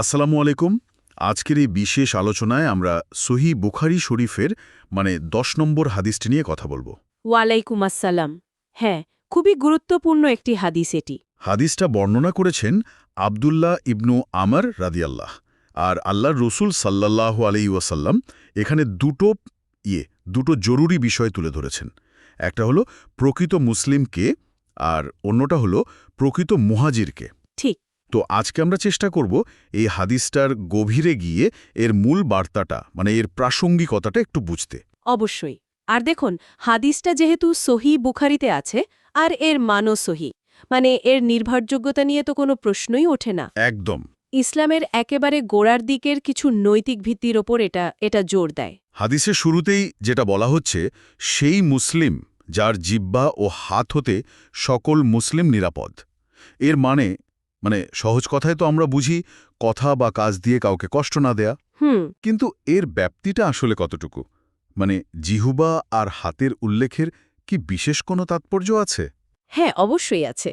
আসসালামু আলাইকুম। আজকের এই বিশেষ আলোচনায় আমরা সহি বুখারি শরীফের মানে দশ নম্বর হাদিসটি নিয়ে কথা বলব। ওয়ালাইকুম আসসালাম। হ্যাঁ খুবই গুরুত্বপূর্ণ একটি হাদিস এটি। হাদিসটা বর্ণনা করেছেন আবদুল্লাহ ইবনু আমর রাদিয়াল্লাহ। আর আল্লাহর রসুল সাল্লাহ ওয়াসাল্লাম এখানে দুটো ইয়ে দুটো জরুরি বিষয় তুলে ধরেছেন। একটা হলো প্রকৃত মুসলিমকে আর অন্যটা হলো প্রকৃত মুহাজিরকে। ঠিক। তো আজকে আমরা চেষ্টা করব এই হাদিসটার গভীরে গিয়ে এর মূল বার্তাটা মানে এর প্রাসঙ্গিকতাটা একটু বুঝতে। অবশ্যই। আর দেখুন হাদিসটা যেহেতু সহি বুখারিতে আছে আর এর মানও সহি মানে এর নির্ভরযোগ্যতা নিয়ে তো কোনো প্রশ্নই ওঠে না। একদম। ইসলামের একেবারে গোড়ার দিকের কিছু নৈতিক ভিত্তির ওপর এটা এটা জোর দেয়। হাদিসের শুরুতেই যেটা বলা হচ্ছে সেই মুসলিম যার জিব্বা ও হাত হতে সকল মুসলিম নিরাপদ। এর মানে মানে সহজ কথায় তো আমরা বুঝি কথা বা কাজ দিয়ে কাউকে কষ্ট না দেয়া। হুম। কিন্তু এর ব্যাপ্তিটা আসলে কতটুকু? মানে জিহুবা আর হাতের উল্লেখের কি বিশেষ কোনো তাৎপর্য আছে? হ্যাঁ অবশ্যই আছে।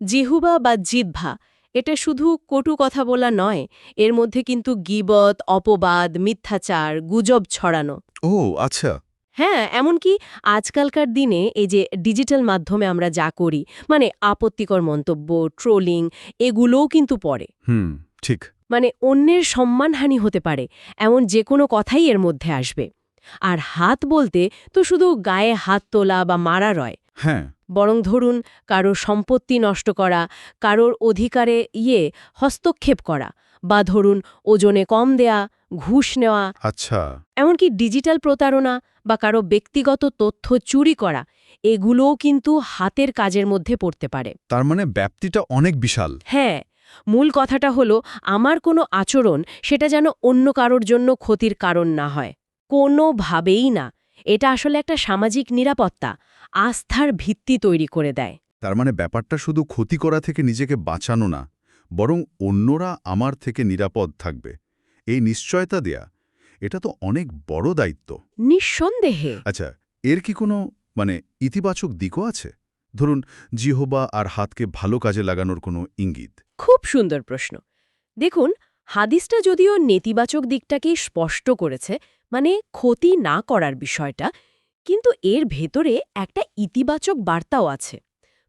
জিহুবা বা জিহ্বা এটা শুধু কটু কথা বলা নয় এর মধ্যে কিন্তু গিবত অপবাদ মিথ্যাচার গুজব ছড়ানো। ও আচ্ছা। হ্যাঁ এমনকি আজকালকার দিনে এই যে ডিজিটাল মাধ্যমে আমরা যা করি মানে আপত্তিকর মন্তব্য ট্রোলিং এগুলোও কিন্তু পড়ে। হুম ঠিক। মানে অন্যের সম্মানহানি হতে পারে এমন যে কোনো কথাই এর মধ্যে আসবে। আর হাত বলতে তো শুধু গায়ে হাত তোলা বা মারা রয়। হ্যাঁ। বরং ধরুন কারোর সম্পত্তি নষ্ট করা কারোর অধিকারে ইয়ে হস্তক্ষেপ করা বা ধরুন ওজনে কম দেয়া ঘুষ নেওয়া আচ্ছা। এমনকি ডিজিটাল প্রতারণা বা কারও ব্যক্তিগত তথ্য চুরি করা এগুলোও কিন্তু হাতের কাজের মধ্যে পড়তে পারে। তার মানে ব্যাপ্তিটা অনেক বিশাল। হ্যাঁ মূল কথাটা হলো আমার কোনো আচরণ সেটা যেন অন্য কারোর জন্য ক্ষতির কারণ না হয়। কোনোভাবেই না। এটা আসলে একটা সামাজিক নিরাপত্তা আস্থার ভিত্তি তৈরি করে দেয়। তার মানে ব্যাপারটা শুধু ক্ষতি করা থেকে নিজেকে বাঁচানো না বরং অন্যরা আমার থেকে নিরাপদ থাকবে। এই নিশ্চয়তা দেয়া এটা তো অনেক বড় দায়িত্ব। নিঃসন্দেহে। আচ্ছা এর কি কোনো মানে ইতিবাচক দিকও আছে? ধরুন জিহোবা আর হাতকে ভালো কাজে লাগানোর কোনো ইঙ্গিত। খুব সুন্দর প্রশ্ন। দেখুন হাদিসটা যদিও নেতিবাচক দিকটাকেই স্পষ্ট করেছে মানে ক্ষতি না করার বিষয়টা কিন্তু এর ভেতরে একটা ইতিবাচক বার্তাও আছে।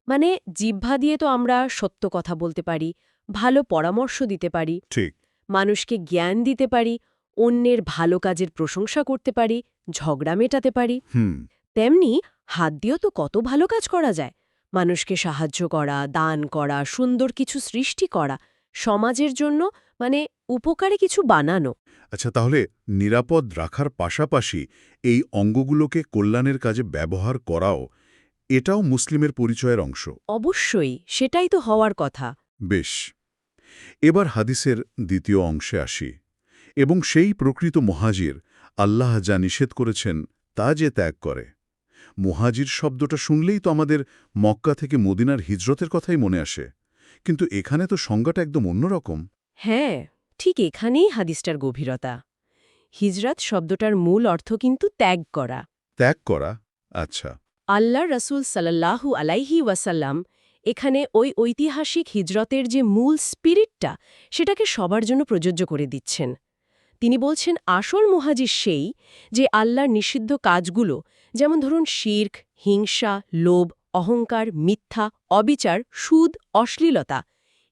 মানে জিহ্বা দিয়ে তো আমরা সত্য কথা বলতে পারি ভালো পরামর্শ দিতে পারি। ঠিক। মানুষকে জ্ঞান দিতে পারি অন্যের ভালো কাজের প্রশংসা করতে পারি ঝগড়া মেটাতে পারি। হুম। তেমনি হাত দিয়েও তো কত ভালো কাজ করা যায়। মানুষকে সাহায্য করা দান করা সুন্দর কিছু সৃষ্টি করা সমাজের জন্য মানে উপকারে কিছু বানানো। আচ্ছা তাহলে নিরাপদ রাখার পাশাপাশি এই অঙ্গগুলোকে কল্যাণের কাজে ব্যবহার করাও এটাও মুসলিমের পরিচয়ের অংশ। অবশ্যই সেটাই তো হওয়ার কথা। বেশ। এবার হাদিসের দ্বিতীয় অংশে আসি। এবং সেই প্রকৃত মহাজির আল্লাহ যা নিষেধ করেছেন তা যে ত্যাগ করে। মুহাজির শব্দটা শুনলেই তো আমাদের মক্কা থেকে মদিনার হিজরতের কথাই মনে আসে। কিন্তু এখানে তো সংজ্ঞাটা একদম অন্যরকম। হ্যাঁ ঠিক এখানেই হাদিসটার গভীরতা। হিজরাত শব্দটার মূল অর্থ কিন্তু ত্যাগ করা। ত্যাগ করা? আচ্ছা। আল্লাহ রসুল সাল্লাহু আলাইহি ওয়াসাল্লাম এখানে ওই ঐতিহাসিক হিজরতের যে মূল স্পিরিটটা, সেটাকে সবার জন্য প্রযোজ্য করে দিচ্ছেন। তিনি বলছেন, আসল মুহাজির সেই যে আল্লাহর নিষিদ্ধ কাজগুলো, যেমন ধরুন শির্ক, হিংসা, লোভ, অহংকার, মিথ্যা, অবিচার, সুদ, অশ্লীলতা,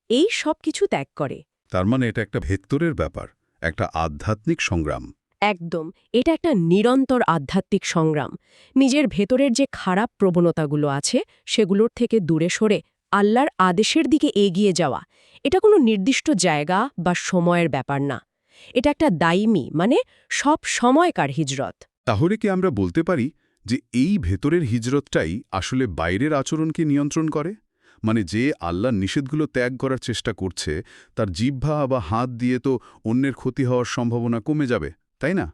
এই সব কিছু ত্যাগ করে। তার মানে এটা একটা ভেতরের ব্যাপার, একটা আধ্যাত্মিক সংগ্রাম। একদম, এটা একটা নিরন্তর আধ্যাত্মিক সংগ্রাম। নিজের ভেতরের যে খারাপ প্রবণতাগুলো আছে, সেগুলোর থেকে দূরে সরে আল্লাহর আদেশের দিকে এগিয়ে যাওয়া, এটা কোনো নির্দিষ্ট জায়গা বা সময়ের ব্যাপার না। এটা একটা দাইমি মানে সব সময়কার হিজরত। তাহলে কি আমরা বলতে পারি যে এই ভেতরের হিজরতটাই আসলে বাইরের আচরণকে নিয়ন্ত্রণ করে? মানে যে আল্লাহর নিষেধগুলো ত্যাগ করার চেষ্টা করছে, তার জিহ্বা বা হাত দিয়ে তো অন্যের ক্ষতি হওয়ার সম্ভাবনা কমে যাবে। তাই না?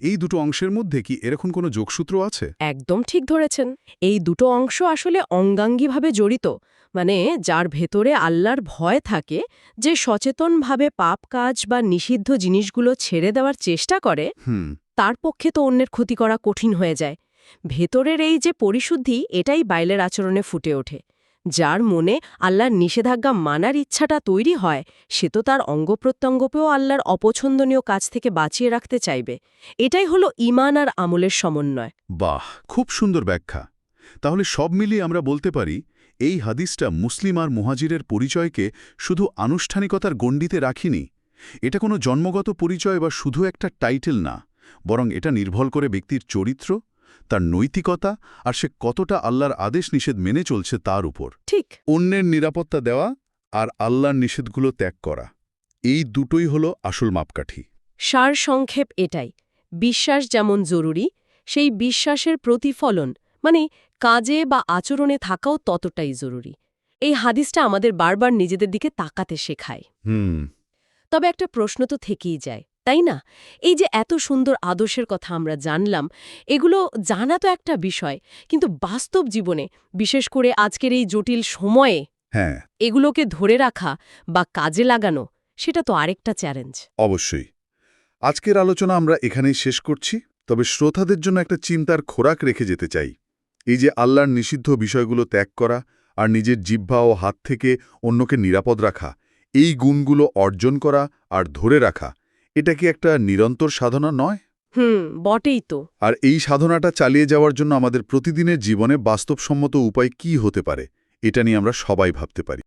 এই দুটো অংশের মধ্যে কি এরকম কোনো যোগসূত্র আছে? একদম ঠিক ধরেছেন। এই দুটো অংশ আসলে অঙ্গাঙ্গিভাবে জড়িত মানে যার ভেতরে আল্লাহর ভয় থাকে যে সচেতনভাবে পাপ কাজ বা নিষিদ্ধ জিনিসগুলো ছেড়ে দেওয়ার চেষ্টা করে হুম। তার পক্ষে তো অন্যের ক্ষতি করা কঠিন হয়ে যায়। ভেতরের এই যে পরিশুদ্ধি এটাই বাইলের আচরণে ফুটে ওঠে। যার মনে আল্লাহর নিষেধাজ্ঞা মানার ইচ্ছাটা তৈরি হয়, সে তো তার অঙ্গপ্রত্যঙ্গকেও আল্লাহর অপছন্দনীয় কাজ থেকে বাঁচিয়ে রাখতে চাইবে। এটাই হলো ইমান আর আমলের সমন্বয়। বাহ, খুব সুন্দর ব্যাখ্যা। তাহলে সব মিলিয়ে আমরা বলতে পারি, এই হাদিসটা মুসলিম আর মুহাজিরের পরিচয়কে শুধু আনুষ্ঠানিকতার গণ্ডিতে রাখিনি। এটা কোনো জন্মগত পরিচয় বা শুধু একটা টাইটেল না, বরং এটা নির্ভর করে ব্যক্তির চরিত্র তার নৈতিকতা আর সে কতটা আল্লাহর আদেশ নিষেধ মেনে চলছে তার উপর। ঠিক। অন্যের নিরাপত্তা দেওয়া আর আল্লাহর নিষেধগুলো ত্যাগ করা এই দুটোই হলো আসল মাপকাঠি। সার সংক্ষেপ এটাই বিশ্বাস যেমন জরুরি সেই বিশ্বাসের প্রতিফলন মানে কাজে বা আচরণে থাকাও ততটাই জরুরি। এই হাদিসটা আমাদের বারবার নিজেদের দিকে তাকাতে শেখায়। হুম। তবে একটা প্রশ্ন তো থেকেই যায় তাই না? এই যে এত সুন্দর আদর্শের কথা আমরা জানলাম এগুলো জানা তো একটা বিষয় কিন্তু বাস্তব জীবনে বিশেষ করে আজকের এই জটিল সময়ে হ্যাঁ। এগুলোকে ধরে রাখা বা কাজে লাগানো সেটা তো আরেকটা চ্যালেঞ্জ। অবশ্যই। আজকের আলোচনা আমরা এখানেই শেষ করছি তবে শ্রোতাদের জন্য একটা চিন্তার খোরাক রেখে যেতে চাই। এই যে আল্লাহর নিষিদ্ধ বিষয়গুলো ত্যাগ করা আর নিজের জিহ্বা ও হাত থেকে অন্যকে নিরাপদ রাখা এই গুণগুলো অর্জন করা আর ধরে রাখা এটা কি একটা নিরন্তর সাধনা নয়? হুম বটেই তো। আর এই সাধনাটা চালিয়ে যাওয়ার জন্য আমাদের প্রতিদিনের জীবনে বাস্তবসম্মত উপায় কি হতে পারে? এটা নিয়ে আমরা সবাই ভাবতে পারি।